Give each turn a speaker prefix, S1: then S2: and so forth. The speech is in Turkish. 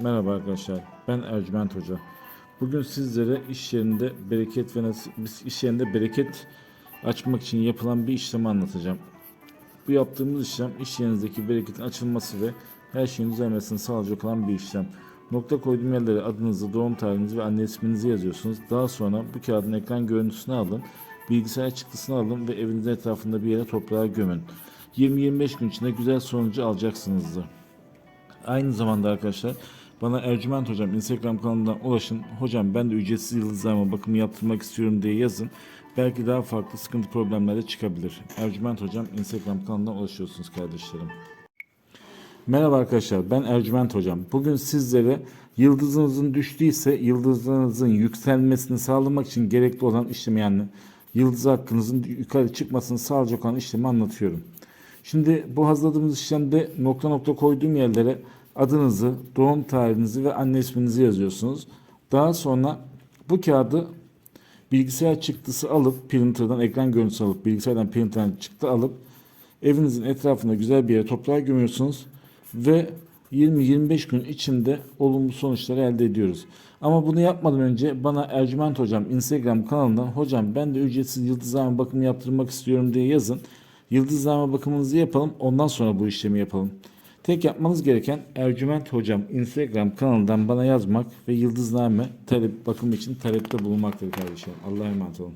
S1: Merhaba arkadaşlar. Ben Ercüment Hoca. Bugün sizlere iş yerinde bereket ve nasıl biz iş yerinde bereket açmak için yapılan bir işlemi anlatacağım. Bu yaptığımız işlem iş yerinizdeki bereketin açılması ve her şeyin düzelmesini sağlayacak olan bir işlem. Nokta koyduğum yerlere adınızı, doğum tarihinizi ve anne isminizi yazıyorsunuz. Daha sonra bu kağıdın ekran görüntüsünü alın, bilgisayar çıktısını alın ve evinizin etrafında bir yere toprağa gömün. 20-25 gün içinde güzel sonucu alacaksınızdır. Aynı zamanda arkadaşlar bana Ercüment Hocam Instagram kanalından ulaşın. Hocam ben de ücretsiz yıldızlarıma bakımı yaptırmak istiyorum diye yazın. Belki daha farklı sıkıntı problemler de çıkabilir. Ercüment Hocam Instagram kanalından ulaşıyorsunuz kardeşlerim. Merhaba arkadaşlar ben Ercüment Hocam. Bugün sizlere yıldızınızın düştüyse yıldızınızın yükselmesini sağlamak için gerekli olan işlemi yani yıldız hakkınızın yukarı çıkmasını sağlayacak olan işlemi anlatıyorum. Şimdi bu hazırladığımız işlemde nokta nokta koyduğum yerlere adınızı, doğum tarihinizi ve anne isminizi yazıyorsunuz. Daha sonra bu kağıdı bilgisayar çıktısı alıp printer'dan ekran görüntüsü alıp bilgisayardan printer'dan çıktı alıp evinizin etrafında güzel bir yere toprağa gömüyorsunuz ve 20-25 gün içinde olumlu sonuçları elde ediyoruz. Ama bunu yapmadan önce bana Ercüment Hocam Instagram kanalından hocam ben de ücretsiz yıldızlama bakımı yaptırmak istiyorum diye yazın. Yıldızlama bakımınızı yapalım ondan sonra bu işlemi yapalım. Tek yapmanız gereken Ercüment Hocam Instagram kanalından bana yazmak ve yıldızlame talep bakım için talepte bulunmaktır kardeşim. Allah'a emanet olun.